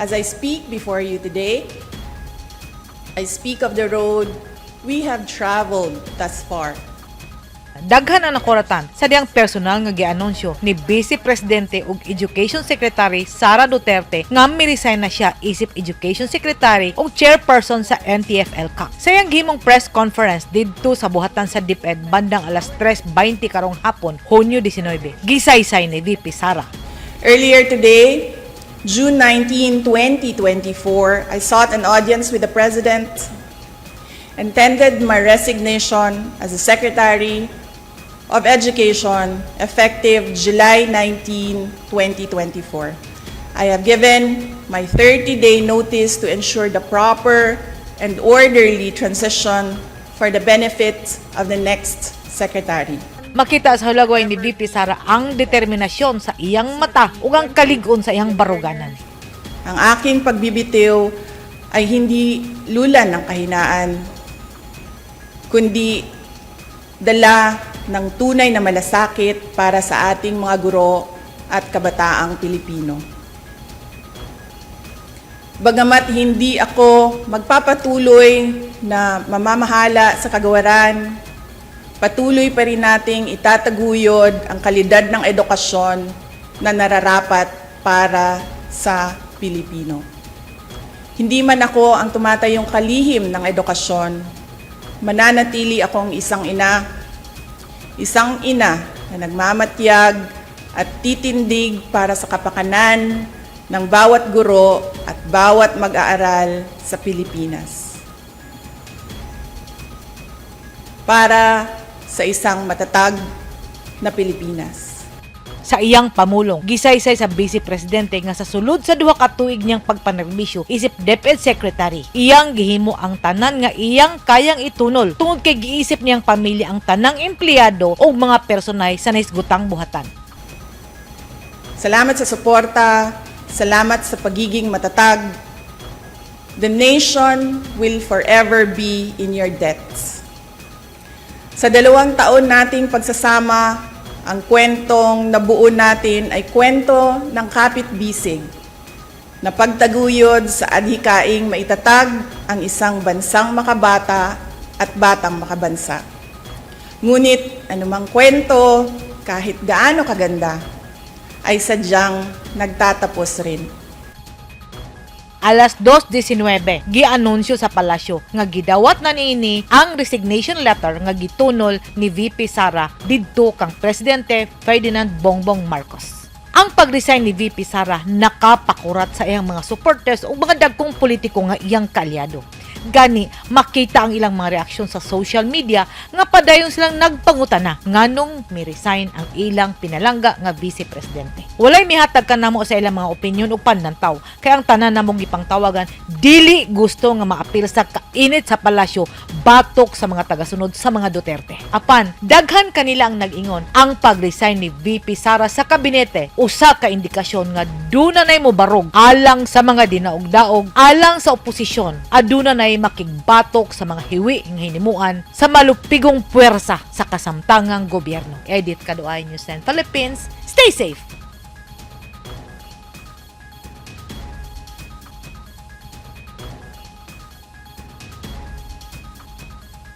As I speak before you today, I speak of the road we have traveled thus far. Daghan ang nakuratan sa diyang personal nga gianunsyo ni Vice Presidente ug Education Secretary Sara Duterte nga mi-resign na siya isip Education Secretary ug Chairperson sa NTF-ELCAC. Sa iyang gihimong press conference didto sa buhatan sa DepEd bandang alas 3.20 karong hapon, Hunyo 19, gisaysay ni VP Sara. Earlier today, June 19, 2024, I sought an audience with the President and tendered my resignation as the Secretary of Education effective July 19, 2024. I have given my 30-day notice to ensure the proper and orderly transition for the benefit of the next Secretary. Makita sa hulagway ni VP Sara ang determinasyon sa iyang mata ug ang kaligon sa iyang baruganan. Ang aking pagbibitiw ay hindi lulan ng kahinaan, kundi dala ng tunay na malasakit para sa ating mga guro at kabataang Pilipino. Bagamat hindi ako magpapatuloy na mamamahala sa kagawaran, patuloy pa rin nating itataguyod ang kalidad ng edukasyon na nararapat para sa Pilipino. Hindi man ako ang tumatayong kalihim ng edukasyon, mananatili akong isang ina, isang ina na nagmamatyag at titindig para sa kapakanan ng bawat guro at bawat mag-aaral sa Pilipinas. Para sa isang matatag na Pilipinas. sa iyang pamulong. Gisaysay sa Vice Presidente nga sa sulod sa duha ka tuig niyang pagpanerbisyo isip DepEd Secretary. Iyang gihimo ang tanan nga iyang kayang itunol tungod kay giisip niyang pamilya ang tanang empleyado o mga personay sa naisgutang buhatan. Salamat sa suporta, salamat sa pagiging matatag. The nation will forever be in your debts. Sa dalawang taon nating pagsasama, ang kwentong nabuo natin ay kwento ng kapit-bisig na pagtaguyod sa adhikaing maitatag ang isang bansang makabata at batang makabansa. Ngunit anumang kwento, kahit gaano kaganda, ay sadyang nagtatapos rin. Alas 2.19, gianunsyo sa palasyo nga gidawat na niini ang resignation letter nga gitunol ni VP Sara didto kang Presidente Ferdinand Bongbong Marcos. Ang pag-resign ni VP Sara nakapakurat sa iyang mga supporters ug mga dagkong politiko nga iyang kaalyado. Gani, makita ang ilang mga reaksyon sa social media nga padayon silang nagpangutana nganong mi-resign ang ilang pinalangga nga vice presidente. Walay mihatag ka namo sa ilang mga opinion ug panantaw kay ang tanan namong gipangtawagan dili gusto nga maapil sa kainit sa palasyo batok sa mga tagasunod sa mga Duterte. Apan, daghan kanila ang nag-ingon ang pag-resign ni VP Sara sa kabinete usa ka indikasyon nga duna nay mo barog alang sa mga dinaog-daog alang sa oposisyon aduna nay makigbatok sa mga hiwi nga hinimuan sa malupigong puwersa sa kasamtangang gobyerno. Edit Kaduay News 10 Philippines. Stay safe!